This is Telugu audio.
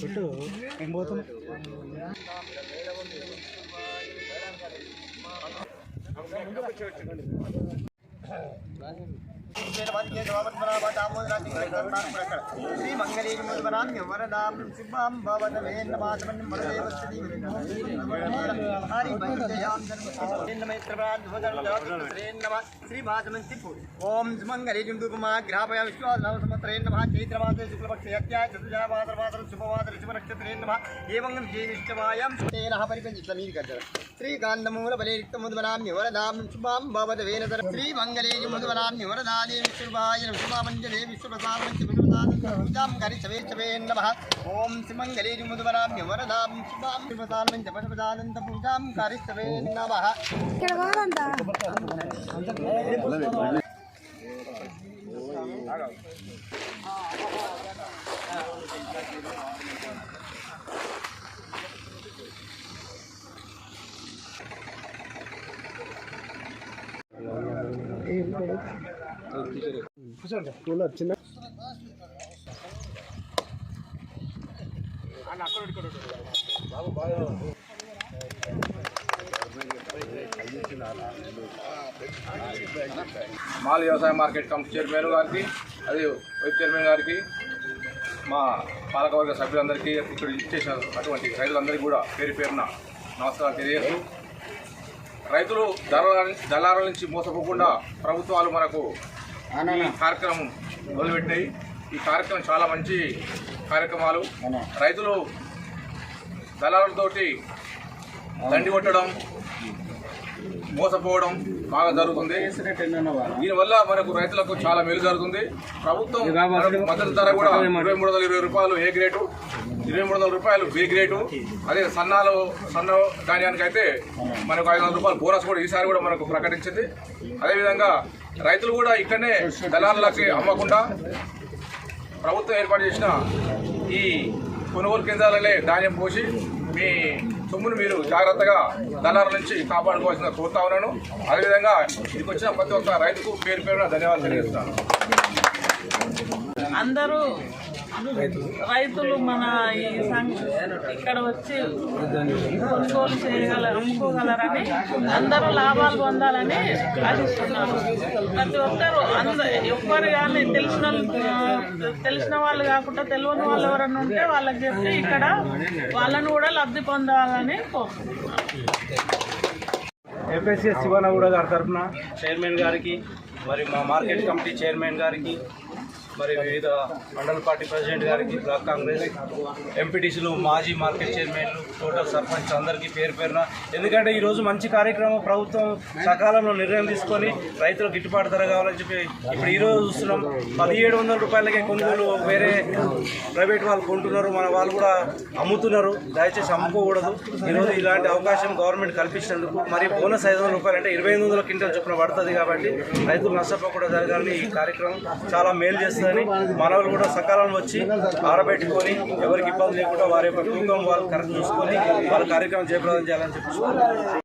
చుట్టూ ఏం పోతుంది श्रीमङ्गलीमुद्वराम्य वरदां शिवां भवदमेन्नमासमन्यं ॐ सुमङ्गलीजं दुर्गमा ग्रापया विश्वासनामसमत्रेण नमः चैत्रमासे शुक्लपक्षयत्या चतुर्जावासरवासरं शुभवासर शुभनक्षत्रेण नमः एवं जयविष्टवायां तेन परिपञ्चितमीकर्तर श्रीकान्तमूलबले रिक्तमुद्वराम्य वरदां शुभां भवद वेनतर श्रीमङ्गलीजमुद्वराम्य वरदानि పరిపంచి సమీర్ కర్త శ్రీకాంతమూల బలేరిక్తముద్వనామ్య చవే చవే నమ ఓం వరదాం శుభాం పశుపదానంత పూజాం నమ మాల్ వ్యవసాయ మార్కెట్ కమిటీ చైర్మన్ గారికి అది వైస్ చైర్మన్ గారికి మా పాలకవర్గ సభ్యులందరికీ ఇక్కడ ఇచ్చేసిన అటువంటి రైతులందరికీ కూడా పేరు పేరున నమస్కారం తెలియజేస్తూ రైతులు దళాల దళారుల నుంచి మోసపోకుండా ప్రభుత్వాలు మనకు ఈ కార్యక్రమం మొదలుపెట్టాయి ఈ కార్యక్రమం చాలా మంచి కార్యక్రమాలు. రైతులు దళారులతోటి దండి కొట్టడం మోసపోవడం బాగా జరుగుతుంది. దీనివల్ల మనకు రైతులకు చాలా మేలు జరుగుతుంది. ప్రభుత్వం మద్దతు ధర కూడా ఇరవై మూడు వందల ఇరవై రూపాయలు ఏ గ్రేటు? ఇరవై మూడు వందల రూపాయలు బి గ్రేటు. అదే సన్నాలు సన్న ధాన్యానికైతే మనకు ఐదు వందల రూపాయలు బోనస్ కూడా ఈసారి కూడా మనకు ప్రకటించింది. అదేవిధంగా రైతులు కూడా ఇక్కడనే దళారులకి అమ్మకుండా ప్రభుత్వం ఏర్పాటు చేసిన ఈ కొనుగోలు కేంద్రాలనే ధాన్యం పోసి మీ సొమ్మును మీరు జాగ్రత్తగా దళారుల నుంచి కాపాడుకోవాల్సిన కోరుతా ఉన్నాను. అదేవిధంగా ఇదికి వచ్చిన ప్రతి ఒక్క రైతుకు పేరు పేరున ధన్యవాదాలు తెలియజేస్తాను. అందరూ రైతులు మన ఈ సంఘ ఇక్కడ వచ్చి కొనుగోలు చేయగల అమ్ముకోగలరని అందరూ లాభాలు పొందాలని ఆశిస్తున్నాను ప్రతి ఒక్కరు అంద ఎవ్వరు కానీ తెలిసిన తెలిసిన వాళ్ళు కాకుండా తెలియని వాళ్ళు ఎవరైనా ఉంటే వాళ్ళకి చెప్పి ఇక్కడ వాళ్ళను కూడా లబ్ధి పొందాలని కోరుకుంటున్నాను ఎఫ్ఎస్ఎస్ శివనగూడ గారి తరఫున చైర్మన్ గారికి మరి మా మార్కెట్ కమిటీ చైర్మన్ గారికి మరి వివిధ మండల పార్టీ ప్రెసిడెంట్ గారికి బ్లాక్ కాంగ్రెస్ ఎంపీటీసీలు మాజీ మార్కెట్ చైర్మన్లు టోటల్ సర్పంచ్ అందరికీ పేరు పేరున. ఎందుకంటే ఈరోజు మంచి కార్యక్రమం ప్రభుత్వం సకాలంలో నిర్ణయం తీసుకొని రైతులకు గిట్టుబాటు ధర కావాలని చెప్పి ఇప్పుడు ఈరోజు చూస్తున్నాం. పదిహేడు వందల రూపాయలకే కొనుగోలు వేరే ప్రైవేట్ వాళ్ళు కొంటున్నారు. మన వాళ్ళు కూడా అమ్ముతున్నారు. దయచేసి అమ్ముకోకూడదు. ఈరోజు ఇలాంటి అవకాశం గవర్నమెంట్ కల్పించినందుకు మరి బోనస్ ఐదు వందల రూపాయలు అంటే ఇరవై ఎనిమిది వందల క్వింటల్ చొప్పున పడుతుంది కాబట్టి రైతులు నష్టపోకుండా జరగాలని ఈ కార్యక్రమం చాలా మేలు చేస్తుంది. చేస్తుందని మనవలు కూడా సకాలంలో వచ్చి ఆరబెట్టుకొని ఎవరికి ఇబ్బంది లేకుండా వారి యొక్క కుటుంబం వాళ్ళు కరెక్ట్ చూసుకొని వాళ్ళ కార్యక్రమం జయప్రదం చేయాలని చెప్పి